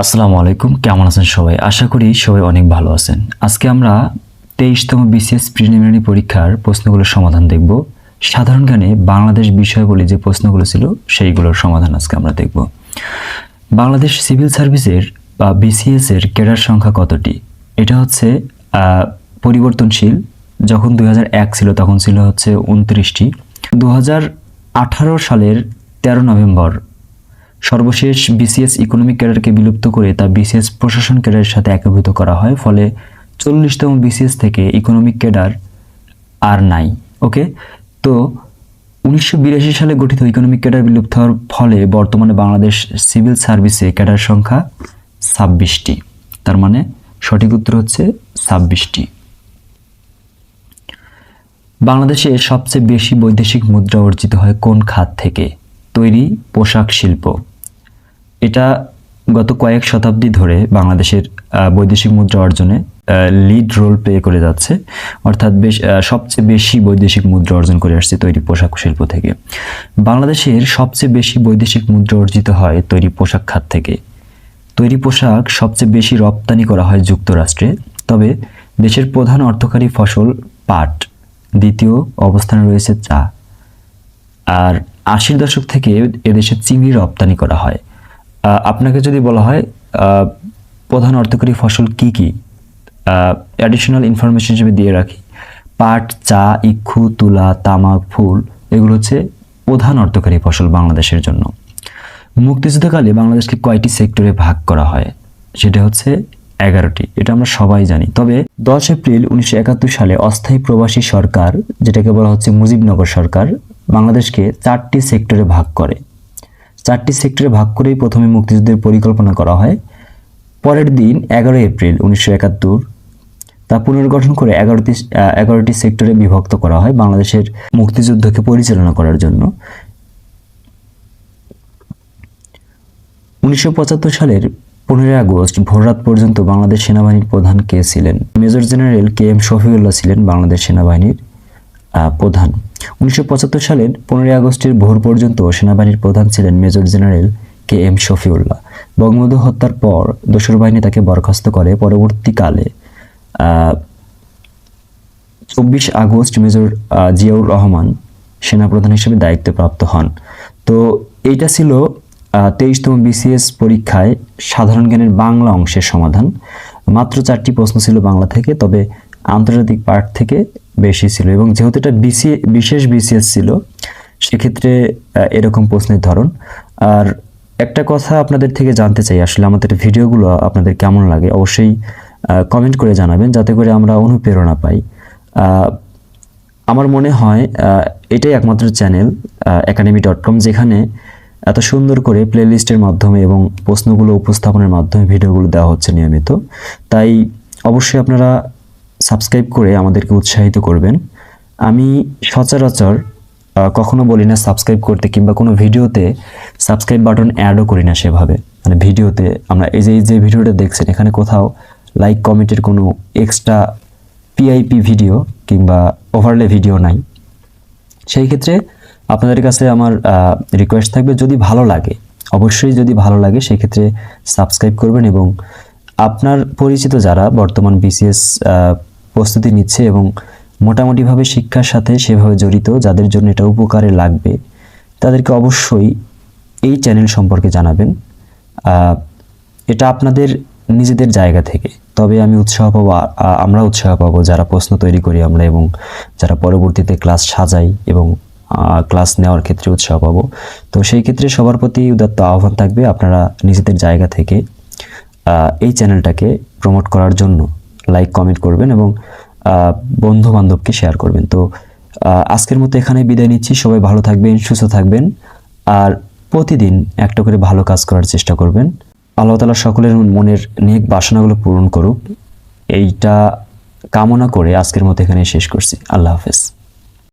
আসসালামু আলাইকুম, কেমন আছেন সবাই? আশা করি সবাই অনেক ভালো আছেন। আজকে আমরা তেইশতম বিসিএস প্রিলিমিনারি পরীক্ষার প্রশ্নগুলোর সমাধান দেখব। সাধারণ জ্ঞানে বাংলাদেশ বিষয়গুলি যে প্রশ্নগুলো ছিল, সেইগুলোর সমাধান আজকে আমরা দেখব। বাংলাদেশ সিভিল সার্ভিসের বা বিসিএস এর ক্যাডার সংখ্যা কতটি? এটা হচ্ছে পরিবর্তনশীল। যখন দু হাজার এক ছিল, তখন ছিল হচ্ছে উনত্রিশটি। দু হাজার আঠারো সালের তেরো নভেম্বর সর্বশেষ বিসিএস ইকোনমিক ক্যাডারকে বিলুপ্ত করে তা বিসিএস প্রশাসন ক্যাডারের সাথে একীভূত করা হয়, ফলে চল্লিশতম বিসিএস থেকে ইকোনমিক ক্যাডার আর নাই, ওকে? তো উনিশশো বিরাশি সালে গঠিত ইকোনমিক ক্যাডার বিলুপ্ত হওয়ার ফলে বর্তমানে বাংলাদেশ সিভিল সার্ভিসে ক্যাডার সংখ্যা ছাব্বিশটি, তার মানে সঠিক উত্তর হচ্ছে ছাব্বিশটি। বাংলাদেশে সবচেয়ে বেশি বৈদেশিক মুদ্রা অর্জিত হয় কোন খাত থেকে? তৈরি পোশাক শিল্প। এটা গত কয়েক শতাব্দী ধরে বাংলাদেশের বৈদেশিক মুদ্রা অর্জনে লিড রোল প্লে করে যাচ্ছে। অর্থাৎ বেশ সবচেয়ে বেশি বৈদেশিক মুদ্রা অর্জন করে আসছে তৈরি পোশাক শিল্প থেকে। বাংলাদেশের সবচেয়ে বেশি বৈদেশিক মুদ্রা অর্জিত হয় তৈরি পোশাক খাত থেকে। তৈরি পোশাক সবচেয়ে বেশি রপ্তানি করা হয় যুক্তরাষ্ট্রে, তবে দেশের প্রধান অর্থকারী ফসল পাট, দ্বিতীয় অবস্থানে রয়েছে চা। আর আশির দশক থেকে এদেশে চিংড়ি রপ্তানি করা হয়। আপনাকে যদি বলা হয় প্রধান অর্থকরী ফসল কি কি? অ্যাডিশনাল ইনফরমেশন হিসেবে দিয়ে রাখি। পাট, চা, ইক্ষু, তুলা, তামাক, ফুল, এগুলো হচ্ছে প্রধান অর্থকারী ফসল বাংলাদেশের জন্য। মুক্তিযুদ্ধকালে বাংলাদেশকে কয়টি সেক্টরে ভাগ করা হয়? সেটা হচ্ছে এগারোটি। এটা আমরা সবাই জানি। তবে দশ এপ্রিল উনিশশো একাত্তর সালে অস্থায়ী প্রবাসী সরকার, যেটাকে বলা হচ্ছে মুজিবনগর সরকার, বাংলাদেশকে চারটি সেক্টরে ভাগ করে। চারটি সেক্টরে ভাগ করেই প্রথমে মুক্তিযুদ্ধের পরিকল্পনা করা হয়। পরের দিন এগারো এপ্রিল উনিশশো একাত্তর তা পুনর্গঠন করে এগারোটি এগারোটি সেক্টরে বিভক্ত করা হয় বাংলাদেশের মুক্তিযুদ্ধকে পরিচালনা করার জন্য। উনিশশো পঁচাত্তর সালের পনেরোই আগস্ট ভোররাত পর্যন্ত বাংলাদেশ সেনাবাহিনীর প্রধান কে ছিলেন? Major general K M Shafiullah ছিলেন বাংলাদেশ সেনাবাহিনীর প্রধান। উনিশশো পঁচাত্তর সালের পনেরোই আগস্টের ভোর পর্যন্ত সেনাবাহিনীর প্রধান ছিলেন major general K M Shafiullah. Bangabandhu হত্যার পর দোসর বাহিনী তাকে বরখাস্ত করে পরবর্তীকালে চব্বিশ আগস্ট মেজর জিয়াউর রহমান সেনাপ্রধান হিসেবে দায়িত্বপ্রাপ্ত হন। তো এইটা ছিল তেইশতম বিসিএস পরীক্ষায় সাধারণ জ্ঞানের বাংলা অংশের সমাধান। মাত্র চারটি প্রশ্ন ছিল বাংলা থেকে, তবে আন্তর্জাতিক পার্ট থেকে বেশি ছিল এবং যেহেতু এটা বিসি, বিশেষ বিসিএস ছিল, সেক্ষেত্রে এরকম প্রশ্নের ধরন। আর একটা কথা আপনাদের থেকে জানতে চাই, আসলে আমাদের ভিডিওগুলো আপনাদের কেমন লাগে অবশ্যই কমেন্ট করে জানাবেন যাতে করে আমরা অনুপ্রেরণা পাই। আমার মনে হয় এটাই একমাত্র চ্যানেল একাডেমি ডট কম যেখানে এত সুন্দর করে প্লেলিস্টের মাধ্যমে এবং প্রশ্নগুলো উপস্থাপনের মাধ্যমে ভিডিওগুলো দেওয়া হচ্ছে নিয়মিত। তাই অবশ্যই আপনারা সাবস্ক্রাইব করে আমাদেরকে উৎসাহিত করবেন। আমি সচরাচর কখনো বলি না সাবস্ক্রাইব করতে কিংবা কোনো ভিডিওতে সাবস্ক্রাইব বাটন অ্যাডও করি না সেভাবে। মানে ভিডিওতে আমরা এই যে যে ভিডিওটা দেখছেন, এখানে কোথাও লাইক কমেন্টের কোনো এক্সট্রা পিআইপি ভিডিও কিংবা ওভারলে ভিডিও নাই। সেই ক্ষেত্রে আপনাদের কাছে আমার রিকোয়েস্ট থাকবে, যদি ভালো লাগে, অবশ্যই যদি ভালো লাগে, সেই ক্ষেত্রে সাবস্ক্রাইব করবেন এবং আপনার পরিচিত যারা বর্তমান বিসিএস প্রস্তুতি নিচ্ছে এবং মোটামুটিভাবে শিক্ষার সাথে সেভাবে জড়িত, যাদের জন্য এটা উপকারে লাগবে, তাদেরকে অবশ্যই এই চ্যানেল সম্পর্কে জানাবেন। এটা আপনাদের নিজেদের জায়গা থেকে। তবে আমি উৎসাহ পাবো আমরা উৎসাহ পাবো যারা প্রশ্ন তৈরি করি আমরা এবং যারা পরবর্তীতে ক্লাস সাজাই এবং ক্লাস নেওয়ার ক্ষেত্রে উৎসাহ পাবো। তো সেই ক্ষেত্রে সবার প্রতি উদাত্ত আহ্বান থাকবে আপনারা নিজেদের জায়গা থেকে এই চ্যানেলটাকে প্রমোট করার জন্য। লাইক কমেন্ট করবেন এবং বন্ধু বান্ধবকে শেয়ার করবেন। তো আজকের মতো এখানে বিদায় নিচ্ছি। সবাই ভালো থাকবেন, সুস্থ থাকবেন। আর প্রতিদিন একটা করে ভালো কাজ করার চেষ্টা করবেন। আল্লাহ তালা সকলের মনের নেক বাসনাগুলো পূরণ করুক। এইটা কামনা করে আজকের মতো এখানে শেষ করছি। আল্লাহ হাফেজ।